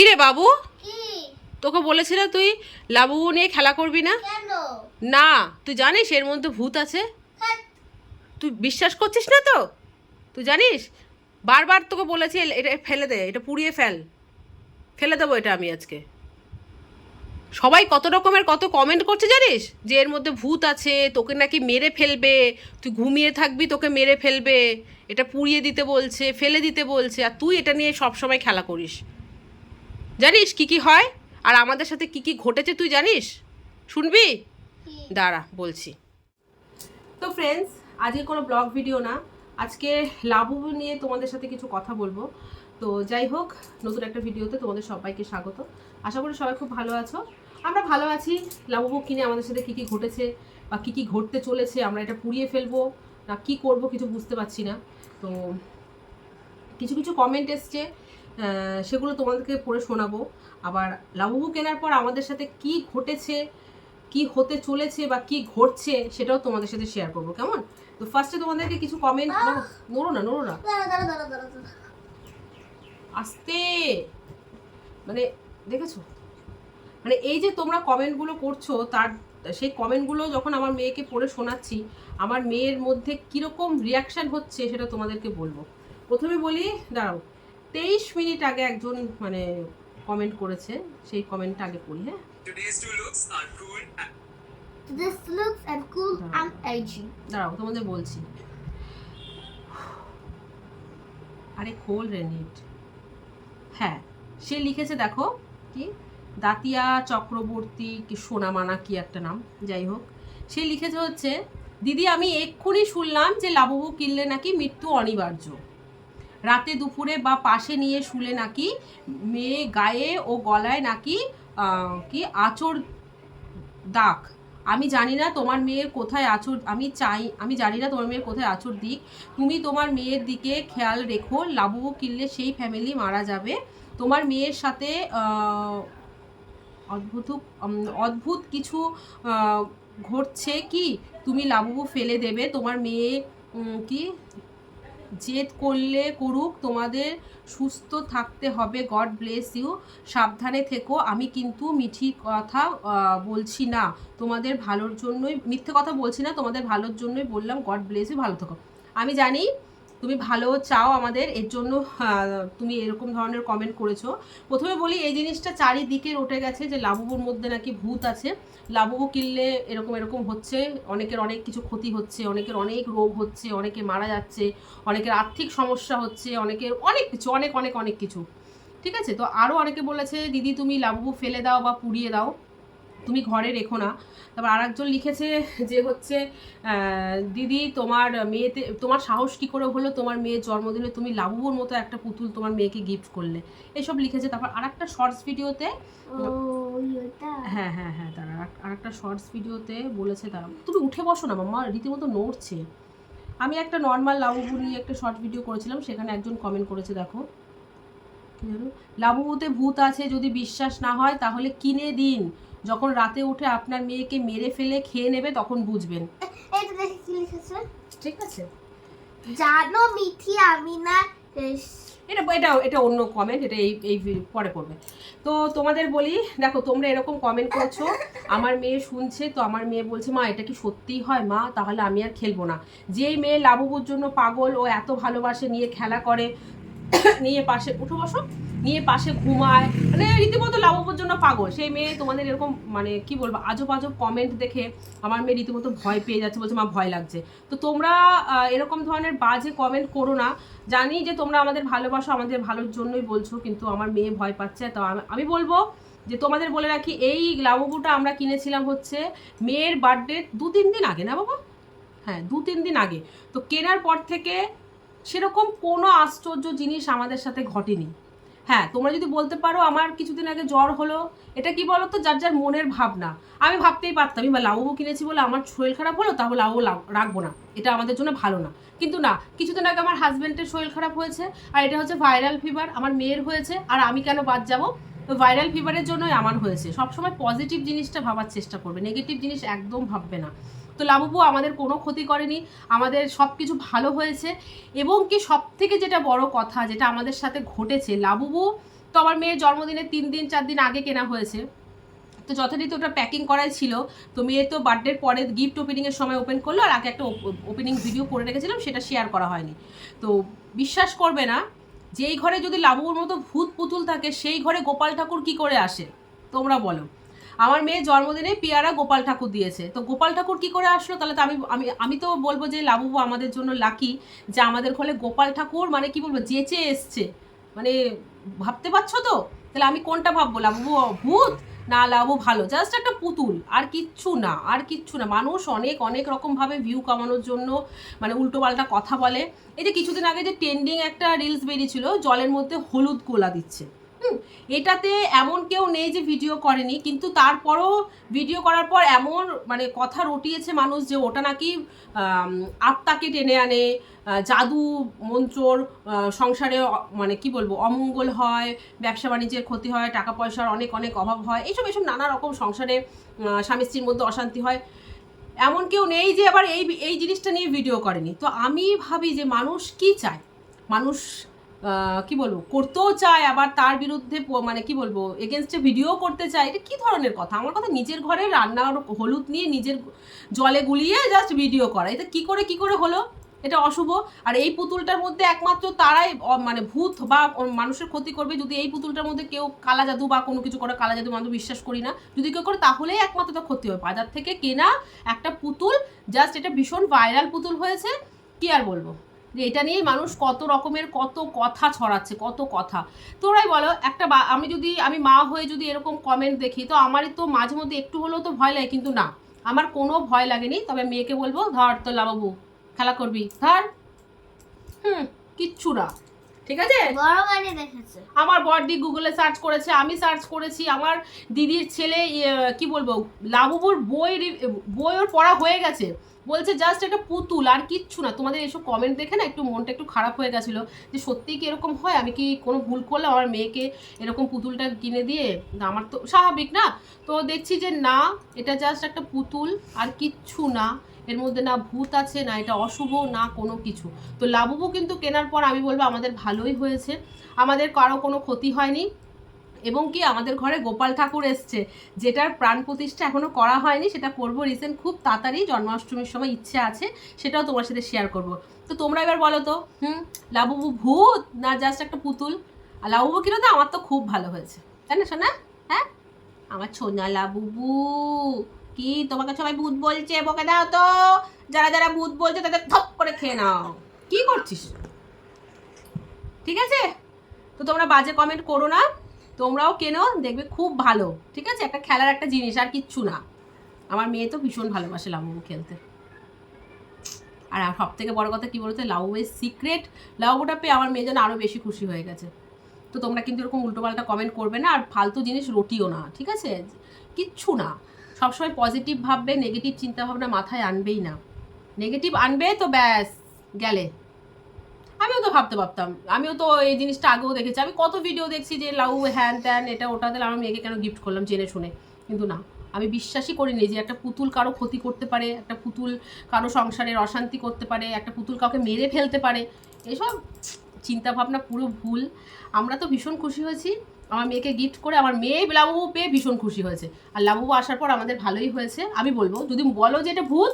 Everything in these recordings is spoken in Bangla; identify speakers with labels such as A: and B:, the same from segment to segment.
A: কিরে বাবু? তোকে বলেছিল তুই লাবু নিয়ে খেলা করবি না? না তুই জানিস এর মধ্যে ভূত আছে?
B: হ্যাঁ,
A: তুই বিশ্বাস করছিস না তো? তুই জানিস? বারবার তোকে বলেছি এটা ফেলে দে এটা পুড়িয়ে ফেল। ফেলে দেবো এটা আমি আজকে। সবাই কত রকমের কত কমেন্ট করছে জানিস? যে এর মধ্যে ভূত আছে তোকে নাকি মেরে ফেলবে তুই ঘুমিয়ে থাকবি তোকে মেরে ফেলবে এটা পুড়িয়ে দিতে বলছে ফেলে দিতে বলছে আর তুই এটা নিয়ে সব সময় খেলা করিস। জানিস কি কি হয়? আর আমাদের সাথে কি কি ঘটেছে তুই জানিস? শুনবি? দাঁড়া বলছি। তো ফ্রেন্ডস আজকে কোনো ব্লগ ভিডিও না। আজকে লাবু নিয়ে তোমাদের সাথে কিছু কথা বলব। তো যাই হোক নতুন একটা ভিডিওতে তোমাদের সবাইকে স্বাগত। আশা করি সবাই খুব ভালো আছো। আমরা ভালো আছি। লাবু কিনে আমাদের সাথে কী কী ঘটেছে বা কী কী ঘটতে চলেছে আমরা এটা পুড়িয়ে ফেলব। না কী করব কিছু বুঝতে পারছি না। তো কিছু কিছু কমেন্ট এসছে। সেগুলো তোমাদেরকে পড়ে শোনাবো। আবার লাবু কেনার পর আমাদের সাথে কি ঘটেছে কি হতে চলেছে বা কি ঘটছে সেটাও তোমাদের সাথে শেয়ার করব কেমন? তো ফার্স্টে তোমাদেরকে কিছু কমেন্ট নড়ো না নড়ো না। আস্তে! মানে দেখেছ? মানে এই যে তোমরা কমেন্টগুলো করছ তার সেই কমেন্টগুলো যখন আমার মেয়েকে পড়ে শোনাচ্ছি আমার মেয়ের মধ্যে কীরকম রিয়াকশান হচ্ছে সেটা তোমাদেরকে বলব। প্রথমে বলি দাঁড়াও। তেইশ মিনিট আগে একজন মানে কমেন্ট করেছে সেই কমেন্টটা আগে পড়ি হ্যাঁ. দাঁড়াও তোমাদের বলছি। আরে খোল রে নেট। হ্যাঁ সে লিখেছে দেখো কি? দাতিয়া চক্রবর্তী কি সোনামানা কি একটা নাম যাই হোক। সে লিখেছে হচ্ছে দিদি আমি এক্ষুনি শুনলাম যে লাবুবু কিনলে নাকি মৃত্যু অনিবার্য। রাতে দুপুরে বা পাশে নিয়ে শুলে নাকি মেয়ে গায়ে ও গলায় নাকি কি আচর দাগ। আমি জানি না তোমার মেয়ের কোথায় আচর আমি চাই, আমি জানি না তোমার মেয়ের কোথায় আচর দিক। তুমি তোমার মেয়ের দিকে খেয়াল রেখো লাবু কিনলে সেই ফ্যামিলি মারা যাবে। তোমার মেয়ের সাথে অদ্ভুত অদ্ভুত কিছু ঘটছে কি? তুমি লাবুবু ফেলে দেবে। তোমার মেয়ে কি জেদ করলে করুক, তোমাদের সুস্থ থাকতে হবে। গড ব্লেস ইউ সাবধানে থেকো, আমি কিন্তু মিঠি কথা বলছি না। তোমাদের ভালোর জন্যই, মিথ্যে কথা বলছি না, তোমাদের ভালোর জন্যই বললাম। গড ব্লেস ইউ ভালো থেকো। আমি জানি তুমি ভালো চাও আমাদের, এর জন্য তুমি এরকম ধরনের কমেন্ট করেছ। প্রথমে বলি, এই জিনিসটা চারিদিকে রটে গেছে যে লাবুবুর মধ্যে নাকি ভূত আছে। লাবুবু কিনলে এরকম এরকম হচ্ছে, অনেকের অনেক কিছু ক্ষতি হচ্ছে, অনেকের অনেক রোগ হচ্ছে, অনেকে মারা যাচ্ছে, অনেকের আর্থিক সমস্যা হচ্ছে, অনেকের অনেক কিছু, অনেক অনেক অনেক কিছু। ঠিক আছে? তো আরও অনেকে বলেছে, দিদি, তুমি লাবুবু ফেলে দাও বা পুড়িয়ে দাও। তুমি ঘরে রেখো না। তারপর আর একজন লিখেছে যে হচ্ছে দিদি তোমার মেয়েতে তোমার সাহস কী করে হলো? তোমার মেয়ের জন্মদিনে তুমি লাবুবুর মতো একটা পুতুল তোমার মেয়েকে গিফট করলে। এসব লিখেছে। তারপর আর একটা শর্টস ভিডিওতে হ্যাঁ হ্যাঁ হ্যাঁ তারা আর একটা শর্টস ভিডিওতে বলেছে তারা তুমি উঠে বসো না মাম্মা রীতিমতো নড়ছে। আমি একটা নর্মাল লাবুবু নিয়ে একটা শর্ট ভিডিও করেছিলাম সেখানে একজন কমেন্ট করেছে দেখো লাবুবুতে ভূত আছে যদি বিশ্বাস না হয় তাহলে কিনে দিন। যখন রাতে উঠে আপনার মেয়েকে মেরে ফেলে খেয়ে নেবে তখন বুঝবেন।
B: এটা দেখে কি লিখেছে
A: ঠিক আছে।
B: জানো মিঠি আমি না
A: এটা এটা এটা অন্য কমেন্ট এটা এই এই পরে করবে তো তোমাদের বলি দেখো তোমরা এরকম কমেন্ট করছ আমার মেয়ে শুনছে তো আমার মেয়ে বলছে মা এটা কি সত্যিই হয়? মা তাহলে আমি আর খেলব না। যেই মেয়ে লাবুবুর জন্য পাগল ও এত ভালোবাসে নিয়ে খেলা করে নিয়ে পাশে উঠো বসো। নিয়ে পাশে ঘুমায়। মানে রীতিমতো লাবুবুর জন্য পাগল। সেই মেয়ে তোমাদের এরকম মানে কি বলব আজব আজব কমেন্ট দেখে আমার মেয়ে রীতিমতো ভয় পেয়ে যাচ্ছে, বলছে, মা, ভয় লাগছে। তো তোমরা এরকম ধরনের বাজে কমেন্ট করো না। জানি যে তোমরা আমাদের ভালোবাসো, আমাদের ভালোর জন্যই বলছো, কিন্তু আমার মেয়ে ভয় পাচ্ছে। তো আমি- বলব যে তোমাদের বলে রাখি, এই লাবুবুটা আমরা কিনেছিলাম হচ্ছে মেয়ের বার্থডে দু তিন দিন আগে, না বাবা? হ্যাঁ দু তিন দিন আগে। তো কেনার পর থেকে সেরকম কোনো আশ্চর্য জিনিস আমাদের সাথে ঘটেনি। হ্যাঁ তোমরা যদি বলতে পারো আমার কিছুদিন আগে জ্বর হলো, এটা কি বলো তো যার যার মনের ভাবনা। আমি ভাবতেই পারতাম বা লাবু কিনেছি বলে আমার শরীর খারাপ হলো, তাহলে লাবু রাখব না। এটা আমাদের জন্য ভালো না। কিন্তু না, কিছুদিন আগে আমার হাজব্যান্ডের শরীর খারাপ হয়েছে, আর এটা হচ্ছে ভাইরাল ফিভার আমার মেয়ের হয়েছে, আর আমি কেন বাদ যাব? ভাইরাল ফিভারের জন্যই আমার হয়েছে। সবসময় পজিটিভ জিনিসটা ভাবার চেষ্টা করবে নেগেটিভ জিনিস একদম ভাববে না। তো লাবুবু, আমাদের কোনো ক্ষতি করেনি। আমাদের সব কিছু ভালো হয়েছে। এবং কি সব থেকে যেটা বড় কথা, যেটা আমাদের সাথে ঘটেছে, লাবুবু তো আমার মেয়ের জন্মদিনের তিন দিন, চার দিন আগে কেনা হয়েছে। তো যথারীতি ওটা প্যাকিং করাই ছিল। তো মেয়ে তো বার্থডের পরে গিফট ওপেনিংয়ের সময় ওপেন করল, আর আগে একটা ওপেনিং ভিডিও করে রেখেছিলাম, সেটা শেয়ার করা হয়নি। তো বিশ্বাস করবে না, যেই ঘরে যদি লাবুর মতো ভূত পুতুল থাকে, সেই ঘরে গোপাল ঠাকুর কি করে আসে? তোমরা বলো। আমার মেয়ের জন্মদিনে পিয়ারা গোপাল ঠাকুর দিয়েছে। তো গোপাল ঠাকুর কি করে আসলো? তাহলে তো আমি আমি আমি তো বলব যে লাবুবু আমাদের জন্য লাকি যে আমাদের ঘরে গোপাল ঠাকুর মানে কি বলব, যেচে এসছে। মানে ভাবতে পারছ তো? তাহলে আমি কোনটা ভাববো, লাবুবু ভূত না লাবু ভালো? জাস্ট একটা পুতুল, আর কিচ্ছু না, আর কিচ্ছু না। মানুষ অনেক অনেক রকমভাবে ভিউ কামানোর জন্য মানে উল্টোপাল্টা কথা বলে। এই যে কিছুদিন আগে যে ট্রেন্ডিং একটা রিলস বেরিয়েছিল, জলের মধ্যে হলুদ গোলা দিচ্ছে। এটাতে এমন কেউ নেই যে ভিডিও করেনি, কিন্তু তারপরও ভিডিও করার পর এমন মানে কথা রটিয়েছে মানুষ যে ওটা নাকি আত্মাকে টেনে আনে জাদু মন্ত্রর সংসারে মানে কি বলব, অমঙ্গল হয়, ব্যবসা বাণিজ্যের ক্ষতি হয়, টাকা পয়সার অনেক অনেক অভাব হয়, এইসব এইসব নানা রকম সংসারে স্বামী স্ত্রীর মধ্যে অশান্তি হয়। এমন কেউ নেই যে আবার এই এই জিনিসটা নিয়ে ভিডিও করেনি। তো আমি ভাবি যে মানুষ কি চায়? মানুষ কি বলব? করতেও চায়, আবার তার বিরুদ্ধে মানে কি বলব এগেনস্টে ভিডিও করতে চায়, এটা কি ধরনের কথা? আমার কথা নিজের ঘরে রান্নার হলুদ নিয়ে নিজের জলে গুলিয়ে জাস্ট ভিডিও করা। এটা কি করে কি করে হলো? এটা অশুভ। আর এই পুতুলটার মধ্যে একমাত্র তারাই মানে ভূত বা মানুষের ক্ষতি করবে যদি এই পুতুলটার মধ্যে কেউ কালা জাদু বা কোনো কিছু করে, কালা জাদু মানুষ বিশ্বাস করি না। যদি কেউ করে, তাহলেই একমাত্র তার ক্ষতি হবে বাজার থেকে কেনা একটা পুতুল জাস্ট এটা ভীষণ ভাইরাল পুতুল হয়েছে, কি আর বলব? যে এটা নিয়েই মানুষ কত রকমের কত কথা ছড়াচ্ছে কত কথা। তোরাই বলো একটা আমি যদি আমি মা হয়ে যদি এরকম কমেন্ট দেখি তো আমারই তো মাঝে মধ্যে একটু হলেও তো ভয় লাগে কিন্তু না। আমার কোনো ভয় লাগেনি তবে মেয়েকে বলব ধর তো লাবাবু খেলা করবি ধর। হুম কিচ্ছু না। ঠিক আছে? আমার বডি গুগলে সার্চ করেছে আমি সার্চ করেছি আমার দিদির ছেলে ইয়ে, কি বলব লাবুবুর বই বই ওর পড়া হয়ে গেছে। বলছে জাস্ট একটা পুতুল, আর কিচ্ছু না। তোমাদের এসব কমেন্ট দেখে না একটু মনটা একটু খারাপ হয়ে গেছিল যে সত্যিই কি এরকম হয়? আমি কি কোনো ভুল করলে আমার মেয়েকে এরকম পুতুলটা কিনে দিয়ে আমার তো স্বাভাবিক না? তো দেখছি যে না, এটা জাস্ট একটা পুতুল, আর কিচ্ছু না। এর মধ্যে না ভূত আছে, না এটা অশুভ, না কোনো কিছু। তো লাবুবু কিন্তু কেনার পর আমি বলব আমাদের ভালোই হয়েছে। আমাদের কারও কোনো ক্ষতি হয়নি। এবং কি আমাদের ঘরে গোপাল ঠাকুর এসছে, যেটার প্রাণ প্রতিষ্ঠা এখনও করা হয়নি, সেটা করব রিসেন্ট খুব তাড়াতাড়ি, জন্মাষ্টমীর সময় ইচ্ছে আছে, সেটাও তোমার সাথে শেয়ার করব। তো তোমরা এবার বলো তো, হুম, লাবুবু ভূত না জাস্ট একটা পুতুল? আর লাবুবু কিনো তো? আমার তো খুব ভালো হয়েছে। তাই না শোনা হ্যাঁ? আমার ছোনা লাবুবু। কি তোমাকে সবাই ভূত বলছে? বকে দাও তো। যারা যারা ভূত বলছে, তাদের থপ করে খেয়ে নাও। কি করছিস? ঠিক আছে? তো তোমরা বাজে কমেন্ট করো না। তোমরাও কেনো, দেখবে খুব ভালো, ঠিক আছে? একটা খেলার একটা জিনিস, আর কিচ্ছু না। আমার মেয়ে তো ভীষণ ভালোবাসে লাবুবু খেলতে। আর সব থেকে বড় কথা কি বলতে? লাবুবের সিক্রেট লাবুটা পেয়ে আমার মেয়ে যেন আরও বেশি খুশি হয়ে গেছে। তো তোমরা কিন্তু এরকম উল্টোপাল্টা কমেন্ট করবে না, আর ফালতু জিনিস রটিও না, ঠিক আছে? কিচ্ছু না। সবসময় পজিটিভ ভাববে নেগেটিভ চিন্তাভাবনা মাথায় আনবেই না। নেগেটিভ আনবে তো ব্যাস, গেলে। আমিও তো ভাবতে পারতাম আমিও তো এই জিনিসটা আগেও দেখেছি। আমি কত ভিডিও দেখছি যে লাউ, হ্যান, ত্যান, এটা, ওটা তাহলে আমার মেয়েকে কেন গিফট করলাম জেনে শুনে। কিন্তু না, আমি বিশ্বাসই করিনি যে একটা পুতুল কারও ক্ষতি করতে পারে, একটা পুতুল কারও সংসারের অশান্তি করতে পারে, একটা পুতুল কাউকে মেরে ফেলতে পারে। এসব চিন্তা ভাবনা পুরো ভুল। আমরা তো ভীষণ খুশি হয়েছি। আমার মেয়েকে গিফট করে আমার মেয়ে লাবুবু পেয়ে ভীষণ খুশি হয়েছে। আর লাবুবু আসার পর আমাদের ভালোই হয়েছে। আমি বলব, যদি বলো যে এটা ভূত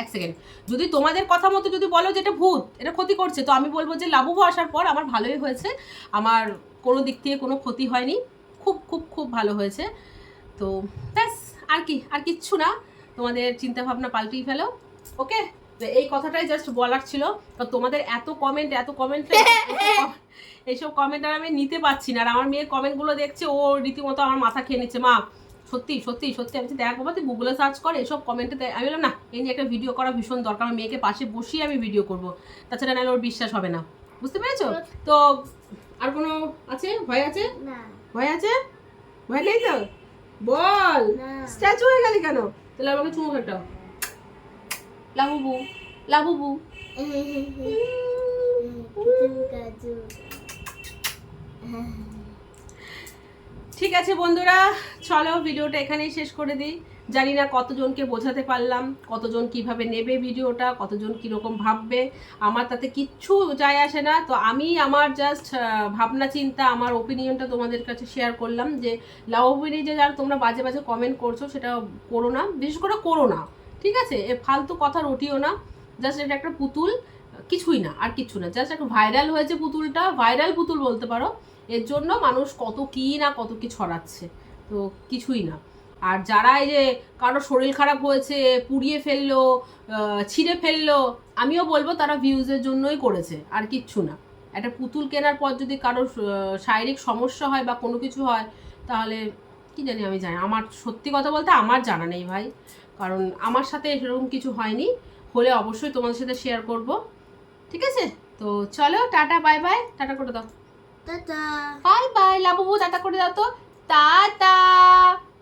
A: এক সেকেন্ড যদি তোমাদের কথা মতো যদি বলো যে এটা ভূত এটা ক্ষতি করছে তো আমি বলব যে লাবুবু আসার পর আমার ভালোই হয়েছে। আমার কোনো দিক থেকে কোনো ক্ষতি হয়নি। খুব খুব খুব ভালো হয়েছে। তো ব্যাস আর কি আর কিচ্ছু না। তোমাদের চিন্তা ভাবনা পাল্টেই ফেলো। ওকে তো এই কথাটাই জাস্ট বলার ছিল। তো তোমাদের এত কমেন্ট এত কমেন্ট এইসব কমেন্ট আর আমি নিতে পারছি না। আর আমার মেয়ের কমেন্টগুলো দেখছে ও রীতিমতো আমার মাথা খেয়ে নিচ্ছে। মা সত্যি সত্যি সত্যি আমি দেখ বাবা তুই গুগলে সার্চ করে এসব কমেন্টে আমি বললাম না এই নিয়ে একটা ভিডিও করা ভীষণ দরকার আমার মেয়েকে পাশে বসিয়ে আমি ভিডিও করব। তাছাড়া নাহলে ওর বিশ্বাস হবে না। বুঝতে পেরেছ? তো আর কোনো আছে? ভয় আছে? ভয় আছে? ভয় নেই তো? বল। স্ট্যাচু হয়ে গেলি কেন? তাহলে আমাকে চুমু খাটাও লাবুবু লাবুবু
B: কাজু
A: ঠিক আছে বন্ধুরা, চলো ভিডিওটা এখানেই শেষ করে দিই। জানি না কতজনকে বোঝাতে পারলাম, কতজন কীভাবে নেবে ভিডিওটা, কতজন কীরকম ভাববে, আমার তাতে কিচ্ছু যায় আসে না। তো আমি আমার জাস্ট ভাবনা, চিন্তা, আমার ওপিনিয়নটা তোমাদের কাছে শেয়ার করলাম যে লাভ যে যারা তোমরা বাজে বাজে কমেন্ট করছ, সেটা করো না, বিশেষ করে করো না, ঠিক আছে? এ ফালতু কথা রটিও না জাস্ট এটা একটা পুতুল, কিছুই না, আর কিছু না। জাস্ট একটা ভাইরাল হয়েছে পুতুলটা ভাইরাল পুতুল বলতে পারো। এর জন্য মানুষ কত কী না কত কি ছড়াচ্ছে, তো কিছুই না। আর যারা এই যে কারও শরীর খারাপ হয়েছে, পুড়িয়ে ফেলল ছিঁড়ে ফেলল, আমিও বলব তারা ভিউজের জন্যই করেছে, আর কিচ্ছু না। একটা পুতুল কেনার পর যদি কারও শারীরিক সমস্যা হয় বা কোনো কিছু হয়, তাহলে কি জানি আমি জানি আমার সত্যি কথা বলতে আমার জানা নেই ভাই, কারণ আমার সাথে এরকম কিছু হয়নি। হলে অবশ্যই তোমাদের সাথে শেয়ার করব। ঠিক আছে? তো চলো, টাটা বাই বাই টাটা করে দাও।
B: Tata
A: bye bye Labubu tata করে দাও তো। টাটা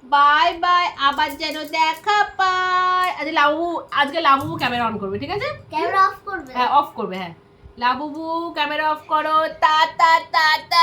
A: বাই বাই আবার যেন দেখা পায়। আজ লাবু আজকে লাবুবু ক্যামেরা অন করবে ঠিক আছে?
B: ক্যামেরা অফ করবে?
A: হ্যাঁ অফ করবে হ্যাঁ। লাবু ক্যামেরা অফ করো। টাটা টা টা টা